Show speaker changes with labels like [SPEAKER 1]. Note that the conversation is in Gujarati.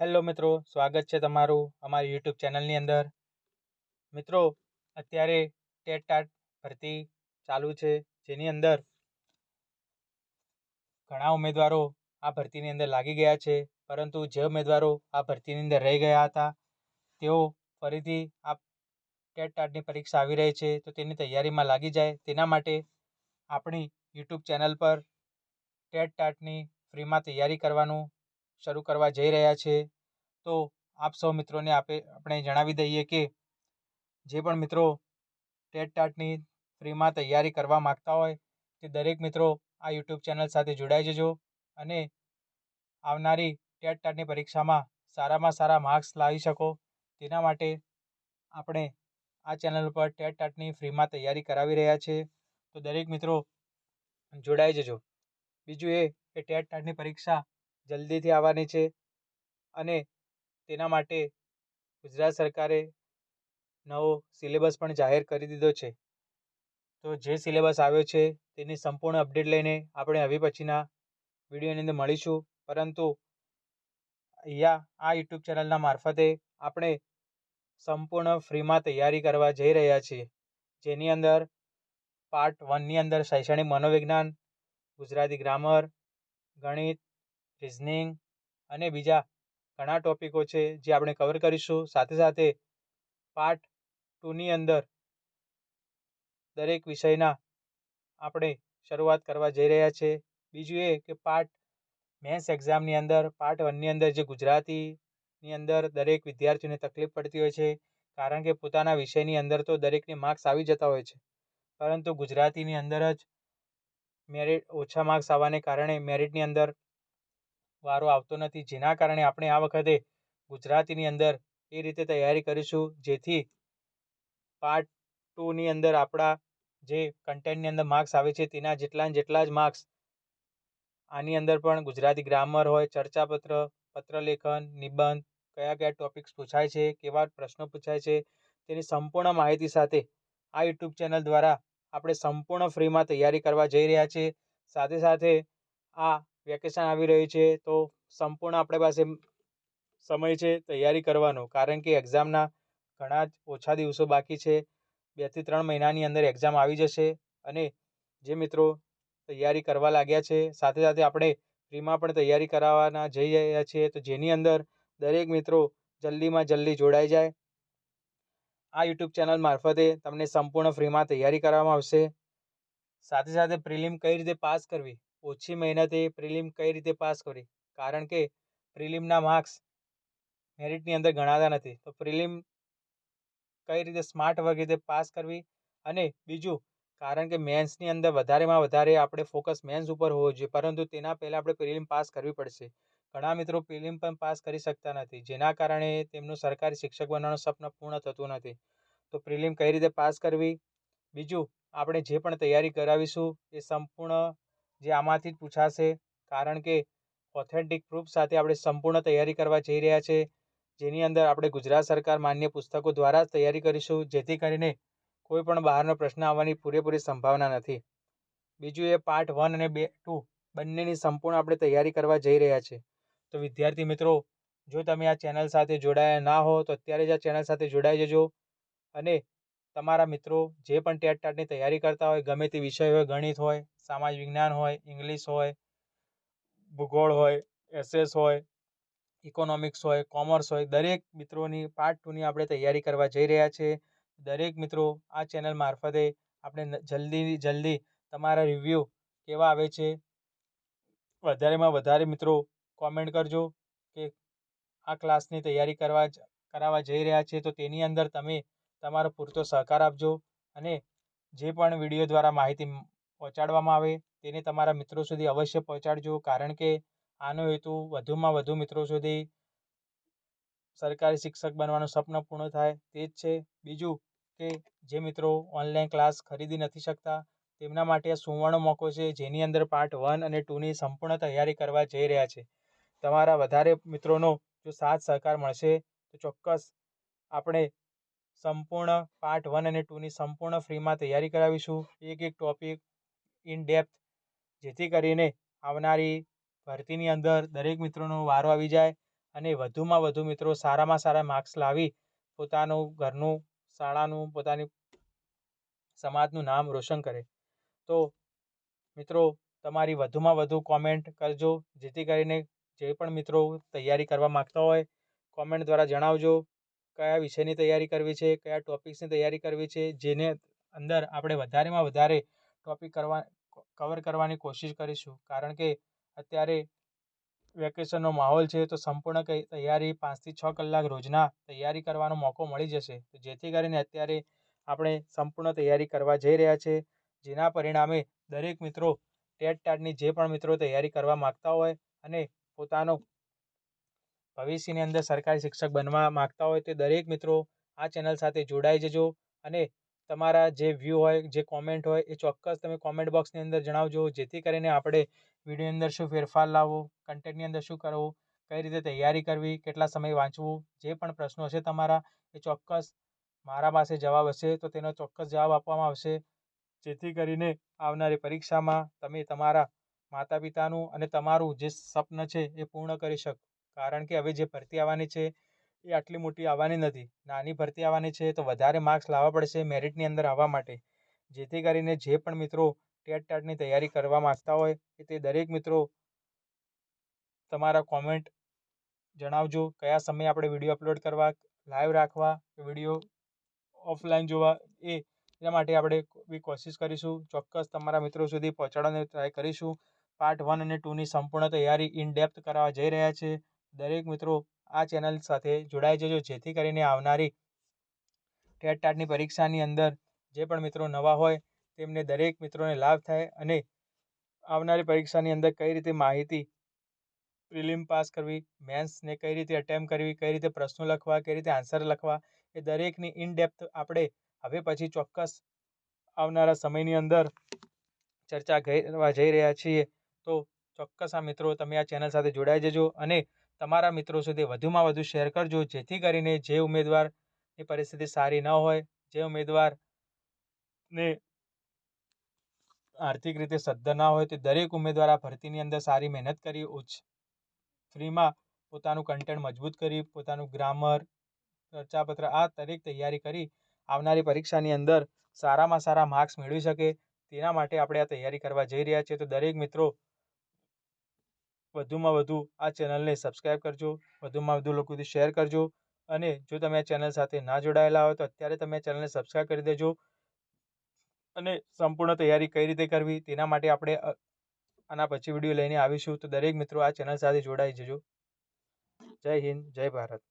[SPEAKER 1] હેલો મિત્રો, સ્વાગત છે તમારું અમારી યુટ્યુબ ચેનલની અંદર. મિત્રો, અત્યારે ટેટ ટાટ ભરતી ચાલુ છે, જેની અંદર ઘણા ઉમેદવારો આ ભરતીની અંદર લાગી ગયા છે, પરંતુ જે ઉમેદવારો આ ભરતીની અંદર રહી ગયા હતા, તેઓ ફરીથી આ ટેટ ટાટની પરીક્ષા આવી રહી છે, તો તેની તૈયારીમાં લાગી જાય. તેના માટે આપણી યુટ્યુબ ચેનલ પર ટેટ ટાટની ફ્રીમાં તૈયારી કરવાનું શરૂ કરવા જઈ રહ્યા છે. તો આપ સૌ મિત્રોને આપે, આપણે જણાવી દઈએ કે જે પણ મિત્રો ટેટ ટાટની ફ્રીમાં તૈયારી કરવા માગતા હોય તે દરેક મિત્રો આ યુટ્યુબ ચેનલ સાથે જોડાઈ જજો અને આવનારી ટેટ ટાટની પરીક્ષામાં સારામાં સારા માર્ક્સ લાવી શકો. તેના માટે આપણે આ ચેનલ ઉપર ટેટ ટાટની ફ્રીમાં તૈયારી કરાવી રહ્યા છે. તો દરેક મિત્રો જોડાઈ જજો. બીજું એ કે ટેટ ટાટની પરીક્ષા જલ્દીથી આવવાની છે અને તેના માટે ગુજરાત સરકારે નવો સિલેબસ પણ જાહેર કરી દીધો છે. તો જે સિલેબસ આવ્યો છે તેની સંપૂર્ણ અપડેટ લઈને આપણે હવે પછીના વિડીયોની અંદર મળીશું. પરંતુ અહીંયા આ યુટ્યુબ ચેનલના મારફતે આપણે સંપૂર્ણ ફ્રીમાં તૈયારી કરવા જઈ રહ્યા છીએ. જેની અંદર પાર્ટ વનની અંદર શૈક્ષણિક મનોવિજ્ઞાન, ગુજરાતી ગ્રામર, ગણિત રિઝનિંગ અને બીજા ઘણા ટોપિકો છે જે આપણે કવર કરીશું. સાથે સાથે પાર્ટ ટુની અંદર દરેક વિષયના આપણે શરૂઆત કરવા જઈ રહ્યા છે. બીજું એ કે પાર્ટ મેન્સ એક્ઝામની અંદર પાર્ટ વનની અંદર જે ગુજરાતીની અંદર દરેક વિદ્યાર્થીઓને તકલીફ પડતી હોય છે, કારણ કે પોતાના વિષયની અંદર તો દરેકને માર્ક્સ આવી જતા હોય છે. પરંતુ ગુજરાતીની અંદર જ મેરિટ ઓછા માર્ક્સ આવવાને કારણે મેરિટની અંદર વારો આવતો નથી. જેના કારણે આપણે આ વખતે ગુજરાતીની અંદર એ રીતે તૈયારી કરીશું, જેથી પાર્ટ ટુની અંદર આપણા જે કન્ટેન્ટની અંદર માર્ક્સ આવે છે, તેના જેટલા જેટલા જ માર્ક્સ આની અંદર પણ ગુજરાતી ગ્રામર હોય, ચર્ચાપત્ર, પત્રલેખન, નિબંધ, કયા કયા ટોપિક્સ પૂછાય છે, કેવા પ્રશ્નો પૂછાય છે, તેની સંપૂર્ણ માહિતી સાથે આ યુટ્યુબ ચેનલ દ્વારા આપણે સંપૂર્ણ ફ્રીમાં તૈયારી કરવા જઈ રહ્યા છીએ. સાથે સાથે આ વેકેશન આવી રહ્યું છે, તો સંપૂર્ણ આપણી પાસે સમય છે તૈયારી કરવાનો. કારણ કે એક્ઝામના ઘણા જ ઓછા દિવસો બાકી છે. બેથી ત્રણ મહિનાની અંદર એક્ઝામ આવી જશે અને જે મિત્રો તૈયારી કરવા લાગ્યા છે, સાથે સાથે આપણે ફ્રીમાં પણ તૈયારી કરાવવાના જઈ રહ્યા છીએ, તો જેની અંદર દરેક મિત્રો જલ્દીમાં જલ્દી જોડાઈ જાય. આ યુટ્યુબ ચેનલ મારફતે તમને સંપૂર્ણ ફ્રીમાં તૈયારી કરવામાં આવશે. સાથે સાથે પ્રિલિમ કઈ રીતે પાસ કરવી? ઓછી મહેનતે પ્રિલિમ કઈ રીતે પાસ કરી? કારણ કે પ્રિલિમના માર્ક્સ મેરિટની અંદર ગણાતા નથી. તો પ્રિલિમ કઈ રીતે સ્માર્ટ વર્ક રીતે પાસ કરવી? અને બીજું, કારણ કે મેન્સની અંદર વધારેમાં વધારે આપણે ફોકસ મેન્સ ઉપર હોવો જોઈએ, પરંતુ તેના પહેલાં આપણે પ્રિલિમ પાસ કરવી પડશે. ઘણા મિત્રો પ્રિલિમ પણ પાસ કરી શકતા નથી, જેના કારણે તેમનું સરકારી શિક્ષક બનવાનું સપનું પૂર્ણ થતું નથી. તો પ્રિલિમ કઈ રીતે પાસ કરવી? બીજું, આપણે જે પણ તૈયારી કરાવીશું એ સંપૂર્ણ જે આમાંથી જ પૂછાશે. કારણ કે ઓથેન્ટિક પ્રૂફ સાથે આપણે સંપૂર્ણ તૈયારી કરવા જઈ રહ્યા છે. જેની અંદર આપણે ગુજરાત સરકાર માન્ય પુસ્તકો દ્વારા જ તૈયારી કરીશું, જેથી કરીને કોઈ પણ બહારનો પ્રશ્ન આવવાની પૂરેપૂરી સંભાવના નથી. બીજું એ પાર્ટ વન અને બે ટુ બંનેની સંપૂર્ણ આપણે તૈયારી કરવા જઈ રહ્યા છે. તો વિદ્યાર્થી મિત્રો, જો તમે આ ચેનલ સાથે જોડાયા ના હો, તો અત્યારે જ આ ચેનલ સાથે જોડાઈ જજો. અને તમારા મિત્રો જે પણ ટેટ ટાટની તૈયારી કરતા હોય, ગમે તે વિષય હોય, ગણિત હોય સામાજિક વિજ્ઞાન હોય, ઇંગ્લિશ હોય, ભૂગોળ હોય એસએસ હોય, ઇકોનોમિક્સ હોય, કોમર્સ હોય, દરેક મિત્રોની પાર્ટ ટુની આપણે તૈયારી કરવા જઈ રહ્યા છે. દરેક મિત્રો આ ચેનલ મારફતે આપણે જલ્દી જલ્દી તમારા રિવ્યૂ કેવા આવે છે. વધારેમાં વધારે મિત્રો કોમેન્ટ કરજો કે આ ક્લાસની તૈયારી કરવા કરાવવા જઈ રહ્યા છે તો તેની અંદર તમે તમારો પૂરતો સહકાર આપજો અને જે પણ વીડિયો દ્વારા માહિતી પહોંચાડવામાં આવે, તેને તમારા મિત્રો સુધી અવશ્ય પહોંચાડજો. કારણ કે આનો હેતુ વધુમાં વધુ મિત્રો સુધી સરકારી શિક્ષક બનવાનું સપનું પૂર્ણ થાય તે જ છે. બીજું કે જે મિત્રો ઓનલાઈન ક્લાસ ખરીદી નથી શકતા, તેમના માટે આ સુવર્ણ મોકો છે, જેની અંદર પાર્ટ વન અને ટુની સંપૂર્ણ તૈયારી કરવા જઈ રહ્યા છે. તમારા વધારે મિત્રોનો જો સાથ સહકાર મળશે, તો ચોક્કસ આપણે સંપૂર્ણ પાર્ટ વન અને ટુની સંપૂર્ણ ફ્રીમાં તૈયારી કરાવીશું. એક એક ટોપિક ઇન ડેપ્થ જેથી કરીને આવનારી ભરતીની અંદર દરેક મિત્રોનો વારો આવી જાય અને વધુમાં વધુ મિત્રો સારામાં સારા માર્ક્સ લાવી પોતાનું ઘરનું, શાળાનું, પોતાની સમાજનું નામ રોશન કરે. તો મિત્રો, તમારી વધુમાં વધુ કોમેન્ટ કરજો, જેથી કરીને જે પણ મિત્રો તૈયારી કરવા માગતા હોય કોમેન્ટ દ્વારા જણાવજો, કયા વિષયની તૈયારી કરવી છે, કયા ટોપિક્સની તૈયારી કરવી છે, જેને અંદર આપણે વધારેમાં વધારે ટોપિક કરવા કવર કરવાની કોશિશ કરીશું. કારણ કે અત્યારે વેકેશનનો માહોલ છે તો સંપૂર્ણ તૈયારી પાંચથી છ કલાક રોજના તૈયારી કરવાનો મોકો મળી જશે. જેથી કરીને અત્યારે આપણે સંપૂર્ણ તૈયારી કરવા જઈ રહ્યા છે. જેના પરિણામે દરેક મિત્રો ટેટ ટાટની જે પણ મિત્રો તૈયારી કરવા માગતા હોય અને પોતાનો ભવિષ્યની અંદર સરકારી શિક્ષક બનવા માગતા હોય તે દરેક મિત્રો આ ચેનલ સાથે જોડાઈ જજો અને તમારા જે વ્યૂ હોય, જે કોમેન્ટ હોય, એ ચોક્કસ તમે કોમેન્ટ બોક્સની અંદર જણાવજો. જેથી કરીને આપણે વિડીયોની અંદર શું ફેરફાર લાવવો કન્ટેન્ટની અંદર શું કરવું, કઈ રીતે તૈયારી કરવી, કેટલા સમય વાંચવું, જે પણ પ્રશ્નો હશે તમારા, એ ચોક્કસ મારા પાસે જવાબ હશે. તો તેનો ચોક્કસ જવાબ આપવામાં આવશે. જેથી કરીને આવનારી પરીક્ષામાં તમે તમારા માતા પિતાનું અને તમારું જે સ્વપ્ન છે એ પૂર્ણ કરી શકો, કારણ કે હવે જે ભરતી આવવાની છે એ આટલી મોટી આવવાની નથી. નાની ભરતી આવવાની છે તો વધારે માર્ક્સ લાવવા પડશે મેરિટની અંદર આવવા માટે. જેથી કરીને જે પણ મિત્રો ટેટ ટાટની તૈયારી કરવા માગતા હોય કે તે દરેક મિત્રો તમારા કોમેન્ટ જણાવજો. કયા સમયે આપણે વીડિયો અપલોડ કરવા લાઈવ રાખવા વીડિયો ઓફલાઈન જોવા એ એના માટે આપણે બી કોશિશ કરીશું. ચોક્કસ તમારા મિત્રો સુધી પહોંચાડવાની ટ્રાય કરીશું. પાર્ટ વન અને ટુની સંપૂર્ણ તૈયારી ઇન ડેપ્થ કરાવવા જઈ રહ્યા છે. દરેક મિત્રો આ ચેનલ સાથે જોડાઈ જજો. જેથી કરીને આવનારી ટેટ ટાટની પરીક્ષાની અંદર જે પણ મિત્રો નવા હોય, તેમને દરેક મિત્રોને લાભ થાય અને આવનારી પરીક્ષાની અંદર કઈ રીતે માહિતી પ્રિલિમ પાસ કરવી મેન્સને કઈ રીતે અટેમ્પ કરવી, કઈ રીતે પ્રશ્નો લખવા, કઈ રીતે આન્સર લખવા, એ દરેકની ઇન ડેપ્થ આપણે હવે પછી ચોક્કસ આવનારા સમયની અંદર ચર્ચા કરવા જઈ રહ્યા છીએ. તો ચોક્કસ આ મિત્રો તમે આ ચેનલ સાથે જોડાઈ જજો અને તમારા મિત્રો સુધી વધુમાં વધુ શેર કરજો, જેથી કરીને જે ઉમેદવારની પરિસ્થિતિ સારી ન હોય, જે ઉમેદવારને આર્થિક રીતે સદ્ધર ના હોય, તે દરેક ઉમેદવાર આ ભરતીની અંદર સારી મહેનત કરી, ઉચ્ચ ફ્રીમાં પોતાનું કન્ટેન્ટ મજબૂત કરી, પોતાનું ગ્રામર ચર્ચાપત્ર આ દરેક તૈયારી કરી, આવનારી પરીક્ષાની અંદર સારામાં સારા માર્ક્સ મેળવી શકે. તેના માટે આપણે આ તૈયારી કરવા જઈ રહ્યા છીએ. તો દરેક મિત્રો વધુમાં વધુ આ ચેનલને સબસ્ક્રાઈબ કરજો, વધુમાં વધુ લોકો સુધી શેર કરજો અને જો તમે આ ચેનલ સાથે ના જોડાયેલા હોય તો અત્યારે તમે ચેનલને સબસ્ક્રાઈબ કરી દેજો અને સંપૂર્ણ તૈયારી કઈ રીતે કરવી તેના માટે આપણે આના પછી વીડિયો લઈને આવીશું. તો દરેક મિત્રો આ ચેનલ સાથે જોડાઈ જજો. જય હિન્દ, જય ભારત.